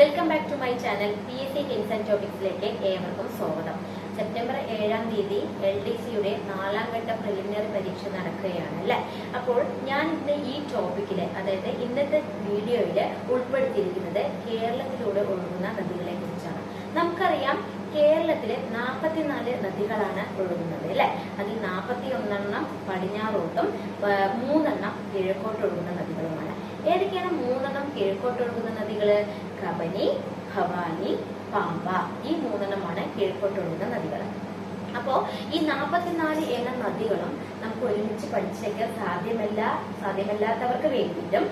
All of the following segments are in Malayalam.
Welcome back to my channel P S C tins and ടോപ്പിക്സിലേക്ക് ഏവർക്കും സ്വാഗതം. സെപ്റ്റംബർ ഏഴാം തീയതി എൽ ഡി സിയുടെ നാലാം ഘട്ട പ്രിലിമിനറി പരീക്ഷ നടക്കുകയാണ് അല്ലേ? അപ്പോൾ ഞാൻ ഇന്ന് ഈ ടോപ്പിക്കിൽ അതായത് ഇന്നത്തെ വീഡിയോയിൽ ഉൾപ്പെടുത്തിയിരിക്കുന്നത് കേരളത്തിലൂടെ ഒഴുകുന്ന നദികളെ കുറിച്ചാണ്. നമുക്കറിയാം കേരളത്തിലെ നാൽപ്പത്തിനാല് നദികളാണ് ഒഴുകുന്നത് അല്ലെ? അതിൽ നാൽപ്പത്തി ഒന്നെണ്ണം പടിഞ്ഞാറോട്ടും മൂന്നെണ്ണം കിഴക്കോട്ട് ഒഴുകുന്ന നദികളുമാണ്. ഏതൊക്കെയാണ് മൂന്നെണ്ണം കിഴക്കോട്ട് ഒഴുകുന്ന നദികൾ? കബനി ഭവാനി പാമ്പ ഈ മൂന്നെണ്ണമാണ് കിഴക്കോട്ട് ഒഴുകുന്ന നദികൾ. അപ്പോ ഈ നാൽപ്പത്തിനാല് എണ്ണം നദികളും നമുക്ക് ഒരുമിച്ച് പഠിച്ചേക്കാൻ സാധ്യമല്ല സാധ്യമല്ലാത്തവർക്ക് വേണ്ടിയിട്ടും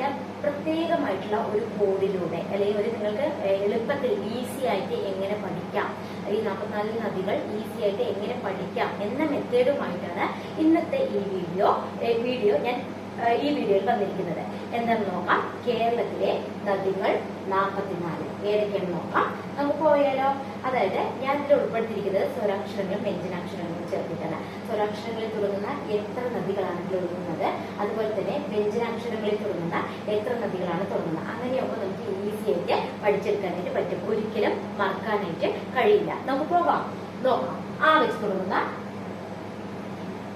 ഞാൻ പ്രത്യേകമായിട്ടുള്ള ഒരു കോഡിലൂടെ അല്ലെങ്കിൽ ഒരു നിങ്ങൾക്ക് എളുപ്പത്തിൽ ഈസി ആയിട്ട് എങ്ങനെ പഠിക്കാം ഈ നാൽപ്പത്തിനാല് നദികൾ ഈസി ആയിട്ട് എങ്ങനെ പഠിക്കാം എന്ന മെത്തേഡുമായിട്ടാണ് ഇന്നത്തെ ഈ വീഡിയോ വീഡിയോ ഞാൻ ഈ വീഡിയോയിൽ വന്നിരിക്കുന്നത്. എന്താണെന്ന് നോക്കാം. കേരളത്തിലെ നദികൾ നാൽപ്പത്തിനാല്. ഏതൊക്കെയാണ് നോക്കാം. നമുക്ക് പോയാലോ? അതായത് ഞാൻ ഇതിൽ ഉൾപ്പെടുത്തിയിരിക്കുന്നത് സ്വരാക്ഷരങ്ങളും വ്യഞ്ജനാക്ഷരങ്ങളും ചേർത്തിട്ടാണ്. സ്വരാക്ഷരങ്ങളിൽ തുടങ്ങുന്ന എത്ര നദികളാണ് ഇതിൽ ഒഴുകുന്നത്? അതുപോലെ തന്നെ വ്യഞ്ജനാക്ഷരങ്ങളിൽ തുടങ്ങുന്ന എത്ര നദികളാണ് തുടങ്ങുന്നത്? അങ്ങനെയൊക്കെ നമുക്ക് ഈസി ആയിട്ട് പഠിച്ചെടുക്കാനായിട്ട് പറ്റും. ഒരിക്കലും മറക്കാനായിട്ട് കഴിയില്ല. നമുക്ക് പോകാം. നോക്കാം. ആ വെച്ച് തുടങ്ങുന്ന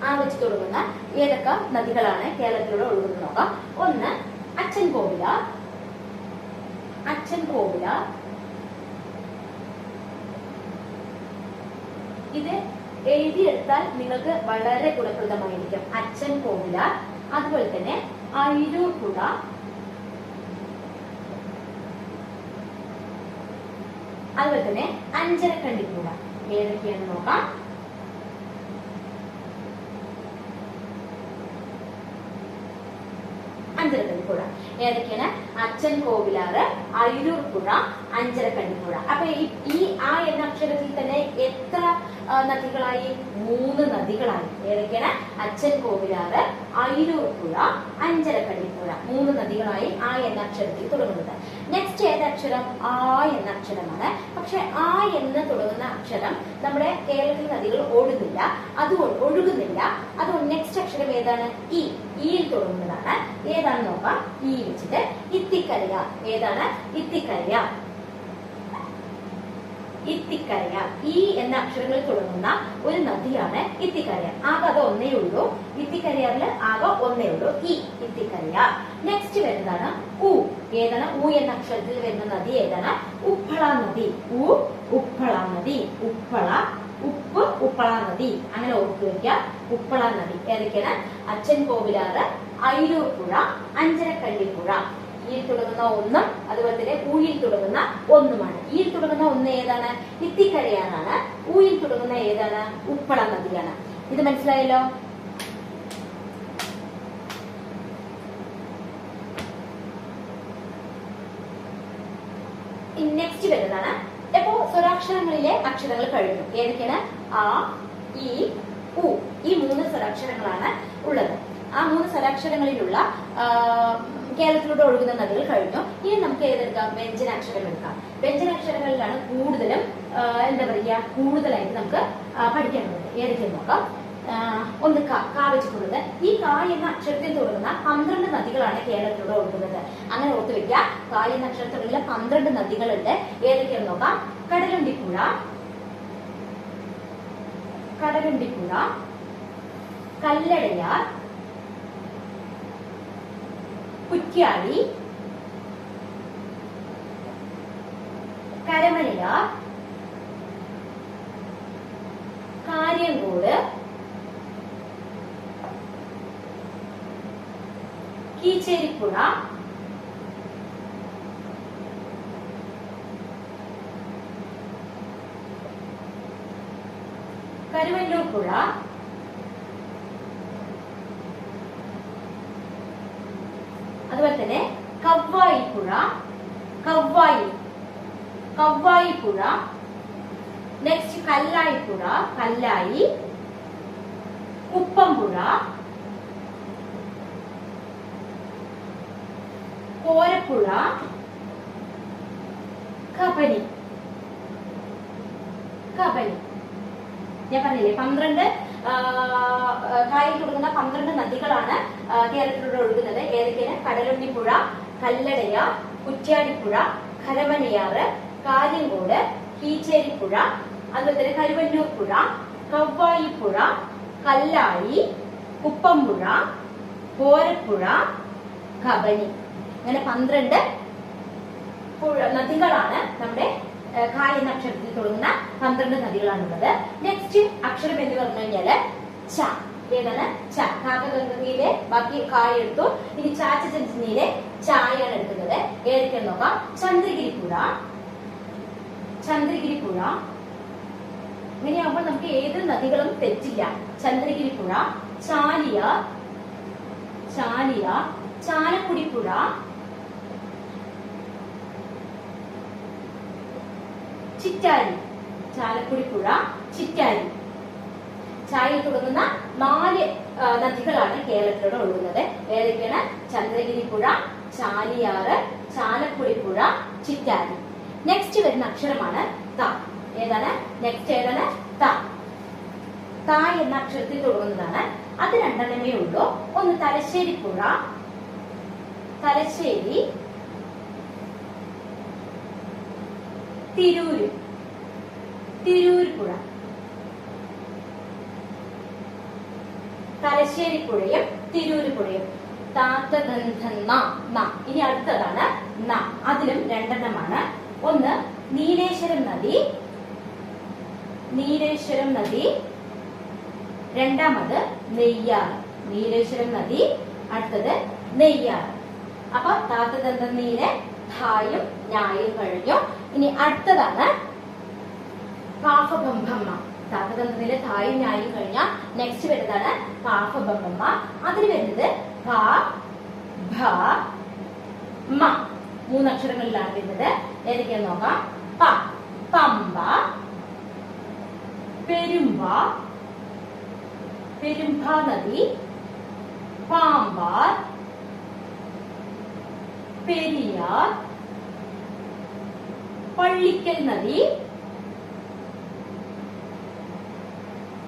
ആ വെച്ച് തുടങ്ങുന്ന ഏതൊക്കെ നദികളാണ് കേരളത്തിലൂടെ ഒഴുകുന്നത് നോക്കാം. ഒന്ന് അച്ഛൻ കോവില. അച്ഛൻ കോവില. ഇത് എഴുതിയെടുത്താൽ നിങ്ങൾക്ക് വളരെ ഗുണപ്രദമായിരിക്കും. അച്ഛൻ കോവില. അതുപോലെ തന്നെ അയിരൂർ പുഴ അതുപോലെ തന്നെ അഞ്ചരക്കണ്ടി പുഴ ഏതൊക്കെയാണെന്ന് നോക്കാം അഞ്ചരക്കണ്ടി പുഴ ഏതൊക്കെയാണ്? അച്ഛൻ കോവിലാറ് അയിരൂർ പുഴ അഞ്ചരക്കണ്ണി പുഴ അപ്പൊ ഈ ആ എന്ന അക്ഷരത്തിൽ തന്നെ എത്ര നദികളായി? മൂന്ന് നദികളായി. ഏതൊക്കെയാണ്? അച്ഛൻ കോവിലാറ് അയിരൂർ പുഴ അഞ്ചരക്കണ്ണി പുഴ മൂന്ന് നദികളായി ആ എന്ന അക്ഷരത്തിൽ തുടങ്ങുന്നത്. നെക്സ്റ്റ് ഏത് അക്ഷരം? ആ എന്ന അക്ഷരമാണ്. പക്ഷെ ആ എന്ന് തുടങ്ങുന്ന അക്ഷരം നമ്മുടെ കേരളത്തിൽ നദികൾ ഓടുന്നില്ല. അതുകൊണ്ട് ഒഴുകുന്നില്ല. അതുകൊണ്ട് നെക്സ്റ്റ് അക്ഷരം ഏതാണ്? ഇ ഇയിൽ തുടങ്ങുന്നതാണ്. ഏതാണ് നോക്കാം. ഈ വെച്ചിട്ട് ഇത്തിക്കരയ ഏതാണ്? ഇത്തിക്കരയ ഇത്തിക്കരയ ഈ എന്ന അക്ഷരങ്ങളിൽ തുടങ്ങുന്ന ഒരു നദിയാണ് ഇത്തിക്കരയ ആകെ അത് ഒന്നേ ഉള്ളൂ. ഇത്തിക്കരയറിൽ ആകെ ഒന്നേ ഉള്ളൂ. ഈ ഇത്തിക്കരയ നെക്സ്റ്റ് വരുന്നതാണ് ഉ ഏതാണ്? ഉ എന്ന അക്ഷരത്തിൽ വരുന്ന നദി ഏതാണ്? ഉപ്പള നദി. ഉ ഉപ്പള നദി. ഉപ്പള ഉപ്പ് ഉപ്പള നദി. അങ്ങനെ ഓർക്കുക ഉപ്പള നദി ഏതൊക്കെയാണ്? അച്ഛൻ കോവിലാറ് അയിരൂർ പുഴ അഞ്ചരക്കള്ളി പുഴ ഈ തുടങ്ങുന്ന ഒന്നും അതുപോലെ തന്നെ ഊയിൽ തുടങ്ങുന്ന ഒന്നുമാണ്. ഈയിൽ തുടങ്ങുന്ന ഒന്ന് ഏതാണ്? ഇത്തിക്കരയാറാണ് ഊയിൽ തുടങ്ങുന്ന ഏതാണ്? ഉപ്പള നദിയാണ് ഇത് മനസ്സിലായല്ലോ? നെക്സ്റ്റ് വരുന്നതാണ്. ഇപ്പോ സ്വരാക്ഷരങ്ങളിലെ അക്ഷരങ്ങൾ കഴിഞ്ഞു. ഏതൊക്കെയാണ്? ആ ഇ ഉ ഈ മൂന്ന് സ്വരാക്ഷരങ്ങളാണ് ഉള്ളത്. ആ മൂന്ന് സ്വരാക്ഷരങ്ങളിലുള്ള കേരളത്തിലൂടെ ഒഴുകുന്ന നദികൾ കഴിഞ്ഞു. ഇനി നമുക്ക് ഏതെടുക്കാം? വ്യഞ്ജനാക്ഷരം എടുക്കാം വ്യഞ്ജനാക്ഷരങ്ങളിലാണ് കൂടുതലും എന്താ പറയുക കൂടുതലായിട്ട് നമുക്ക് പഠിക്കാനുള്ളത് ഏതൊക്കെ നോക്കാം? ഒന്ന് ക കാ വെച്ചിട്ടുള്ളത്. ഈ കാ എന്ന അക്ഷരത്തിൽ തുടങ്ങുന്ന പന്ത്രണ്ട് നദികളാണ് കേരളത്തിലൂടെ ഒഴുകുന്നത്. അങ്ങനെ ഓർത്തു വെക്കുക. കാ എന്ന അക്ഷരത്തിലുള്ള പന്ത്രണ്ട് നദികളുണ്ട്. ഏതൊക്കെയാണെന്ന് നോക്കാം? കടലുണ്ടിപ്പുഴ കടലുണ്ടിപ്പുഴ കല്ലടയാർ കുറ്റ്യാടി കരമനയാർ കാര്യങ്കോട് കീച്ചേരിപ്പുഴ കരുവല്ലൂർ പുഴ അതുപോലെ തന്നെ കവ്വായി പുഴ കവ്വായി കവ്വായി പുഴ നെക്സ്റ്റ് കല്ലായി പുഴ കല്ലായി കുപ്പംപുഴ കോരപ്പുഴ കബനി കബനി. ഞാൻ പറഞ്ഞില്ലേ പന്ത്രണ്ട് കായൽ തുടങ്ങുന്ന പന്ത്രണ്ട് നദികളാണ് കേരളത്തിലൂടെ ഒഴുകുന്നത്. ഏതൊക്കെയാണ്? കടലുണ്ടിപ്പുഴ കല്ലടയ കുറ്റ്യാടിപ്പുഴ കരമനയാറ് കാര്യങ്കോട് കീച്ചേരിപ്പുഴ അതുപോലെ തന്നെ കരുവന്നൂർ പുഴ കവ്വായിപ്പുഴ കല്ലായി കുപ്പമ്പുഴ കോരപ്പുഴ കബനി. അങ്ങനെ പന്ത്രണ്ട് നദികളാണ് നമ്മുടെ ഖ എന്ന അക്ഷരത്തിൽ തുടങ്ങുന്ന പന്ത്രണ്ട് നദികളാണുള്ളത്. നെക്സ്റ്റ് അക്ഷരം എന്ന് പറഞ്ഞു കഴിഞ്ഞാൽ ച. ഏതാണ്? ച. കാക്കഗംഗയിലെ ബാക്കി കായ എടുത്തു. ഇനി ചാച്ച ചായയാണ് എടുക്കുന്നത്. ഏതൊക്കെ നോക്കാം. ചന്ദ്രഗിരി പുഴ ചന്ദ്രഗിരി പുഴ ഇങ്ങനെയാകുമ്പോൾ നമുക്ക് ഏത് നദികളും തെറ്റില്ല. ചന്ദ്രഗിരി പുഴ ചാലിയ ചാലിയ ചാലക്കുടി പുഴ ചിറ്റാരി. ചാലക്കുടി പുഴ ചിറ്റാരി. ചായയിൽ തുടങ്ങുന്ന നാല് നദികളാണ് കേരളത്തിലൂടെ ഒഴുകുന്നത്. ഏതൊക്കെയാണ്? ചന്ദ്രഗിരി പുഴ ചാലിയാറ് ചാലക്കുടി പുഴ ചിറ്റാരി. നെക്സ്റ്റ് വരുന്ന അക്ഷരമാണ് ത. ഏതാണ്? നെക്സ്റ്റ് ഏതാണ്? ത. ത എന്ന അക്ഷരത്തിൽ തുടങ്ങുന്നതാണ്. അത് രണ്ടെണ്ണമേ ഉള്ളൂ. ഒന്ന് തലശ്ശേരി പുഴ തലശ്ശേരി തിരൂര്. തിരൂർ പുഴ. തലശ്ശേരി പുഴയും തിരൂര് പുഴയും. താത്തഗന്ധ ന ഇനി അടുത്തതാണ് ന. അതിലും രണ്ടെണ്ണമാണ്. ഒന്ന് നീലേശ്വരം നദി. നീലേശ്വരം നദി. രണ്ടാമത് നെയ്യാർ. നീലേശ്വരം നദി. അടുത്തത് നെയ്യാർ. അപ്പൊ താത്തദന്തനീരെ ധായും ഞായും കഴിഞ്ഞു. ഇനി അടുത്തതാണ് പാഫബംഭമ്മ താത്തദന്തനിലെ തായി ഞായും കഴിഞ്ഞാൽ നെക്സ്റ്റ് വരുന്നതാണ് പാഫബംഭമ്മ അതിന് വരുന്നത് ഭ ഭ മ. മൂന്നക്ഷരങ്ങളിലാണ് വരുന്നത്. ഏതൊക്കെയാന്ന് നോക്കാം? പ പമ്പ പെരുമ്പ പെരുമ്പ നദി പാമ്പാർ പെരിയാർ പള്ളിക്കൽ നദി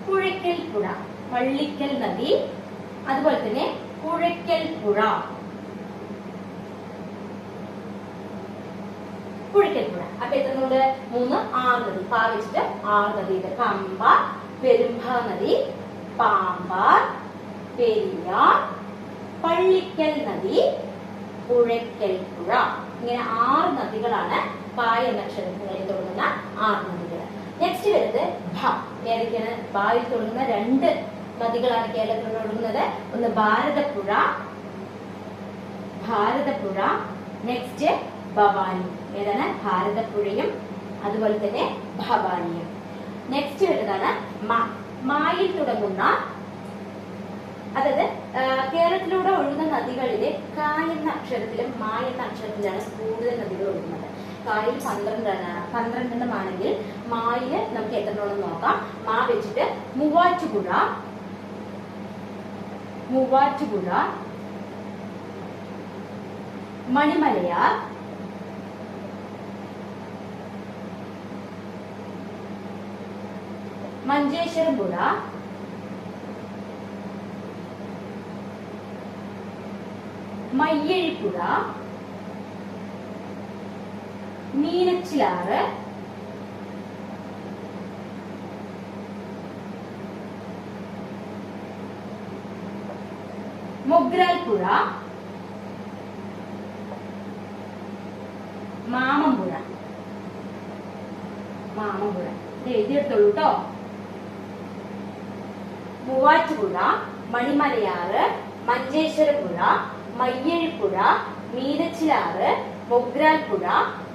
പുഴയ്ക്കൽ പുഴ പള്ളിക്കൽ നദി അതുപോലെ തന്നെ പുഴയ്ക്കൽ പുഴ. പുഴയ്ക്കൽ പുഴ. അപ്പൊ എത്രണ്ട് മൂന്ന് ആറ് നദി. പാവിച്ചിട്ട് ആറ് നദിയുണ്ട് പമ്പ പെരുമ്പ നദി പാമ്പാർ പെരിയാർ പള്ളിക്കൽ നദി പുഴയ്ക്കൽ പുഴ. ഇങ്ങനെ ആറ് നദികളാണ് പായ എന്ന അക്ഷരങ്ങളിൽ തുടങ്ങുന്ന ആറ് നദികൾ നെക്സ്റ്റ് വരുന്നത് ഭ. ഏതൊക്കെയാണ്? ഭാവിൽ തുടങ്ങുന്ന രണ്ട് നദികളാണ് കേരളത്തിൽ തുടങ്ങുന്നത് ഒന്ന് ഭാരതപ്പുഴ ഭാരതപ്പുഴ നെക്സ്റ്റ് ഭവാനി. ഏതാണ്? ഭാരതപ്പുഴയും അതുപോലെ തന്നെ ഭവാനിയും. നെക്സ്റ്റ് വരുന്നതാണ് മ. മായിൽ തുടങ്ങുന്ന അതായത് കേരളത്തിലൂടെ ഒഴുകുന്ന നദികളിലെ കാ എന്ന അക്ഷരത്തിലും മാ എന്ന അക്ഷരത്തിലാണ് കൂടുതൽ നദികൾ ഒഴുകുന്നത്. കായിൽ പന്ത്രണ്ടെണ്ണ പന്ത്രണ്ടെണ്ണമാണെങ്കിൽ മായിൽ നമുക്ക് എത്രണ്ണം നോക്കാം? മാ വെച്ചിട്ട് മൂവാറ്റുപുഴ മൂവാറ്റുപുഴ മണിമലയാർ മഞ്ചേശ്വരം പുഴ മയ്യഴിപ്പുഴ മീനച്ചിലാറ് മൊഗ്രാൽ പുഴ മാമമ്പുഴ മാമമ്പുഴ ഇത് എഴുതിയെടുത്തോളൂ കേട്ടോ മൂവാറ്റുപുഴ മണിമലയാറ് മഞ്ചേശ്വരപ്പുഴ മയ്യഴിപ്പുഴ മീനച്ചിലാറ് മൊഗ്രാൽ പുഴ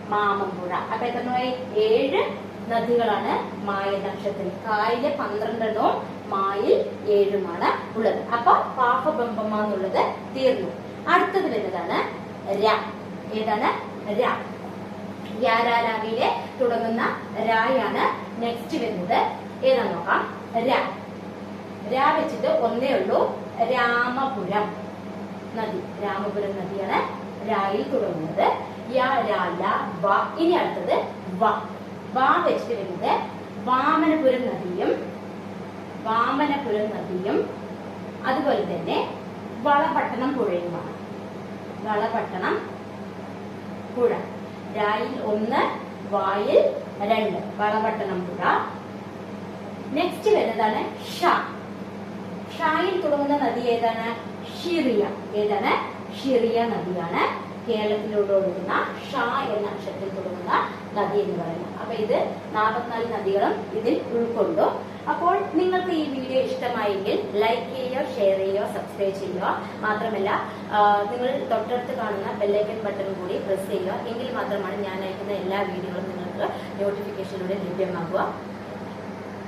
മാമമ്പുഴ. അപ്പൊ എത്രണ്ണമായി ഏഴ് നദികളാണ് മായ നക്ഷത്രത്തിൽ കായിൽ പന്ത്രണ്ടെണ്ണവും മായിൽ ഏഴുമാണ് ഉള്ളത്. അപ്പൊ പാപബമ്പമ്മ എന്നുള്ളത് തീർന്നു. അടുത്തത് വരുന്നതാണ് ര. ഏതാണ്? ര. യാരാരാവിയിലെ തുടങ്ങുന്ന രായാണ് നെക്സ്റ്റ് വരുന്നത്. ഏതാ നോക്കാം? ര. രാ വെച്ചിട്ട് ഒന്നേ ഉള്ളൂ. രാമപുരം നദി. രാമപുരം നദിയാണ് രായിൽ തുടങ്ങുന്നത്. ഇനി അടുത്തത് വരുന്നത് വാമനപുരം നദിയും വാമനപുരം നദിയും അതുപോലെ തന്നെ വളപട്ടണം പുഴയുമാണ്. വളപട്ടണം പുഴ. രായിൽ ഒന്ന് വായിൽ രണ്ട്. വളപട്ടണം പുഴ. നെക്സ്റ്റ് വരുന്നതാണ് ഷ. ഷായിൽ തുടങ്ങുന്ന നദി ഏതാണ്? ഷിറിയ. ഏതാണ്? ഷിറിയ നദിയാണ്. കേരളത്തിലൂടെ ഒഴുകുന്ന ഷാ എന്ന അക്ഷരത്തിൽ തുടങ്ങുന്ന നദി എന്ന് പറയുന്നത് അപ്പൊ ഇത് നാൽപ്പത്തിനാല് നദികളും ഇതിൽ ഉൾക്കൊണ്ടു. അപ്പോൾ നിങ്ങൾക്ക് ഈ വീഡിയോ ഇഷ്ടമായെങ്കിൽ ലൈക്ക് ചെയ്യുക ഷെയർ ചെയ്യുക സബ്സ്ക്രൈബ് ചെയ്യുക. മാത്രമല്ല നിങ്ങൾ തൊട്ടടുത്ത് കാണുന്ന ബെല്ലൈക്കൻ ബട്ടൺ കൂടി പ്രസ് ചെയ്യുക. എങ്കിൽ മാത്രമാണ് ഞാൻ അയക്കുന്ന എല്ലാ വീഡിയോകളും നിങ്ങൾക്ക് നോട്ടിഫിക്കേഷനിലൂടെ ലഭ്യമാകുക.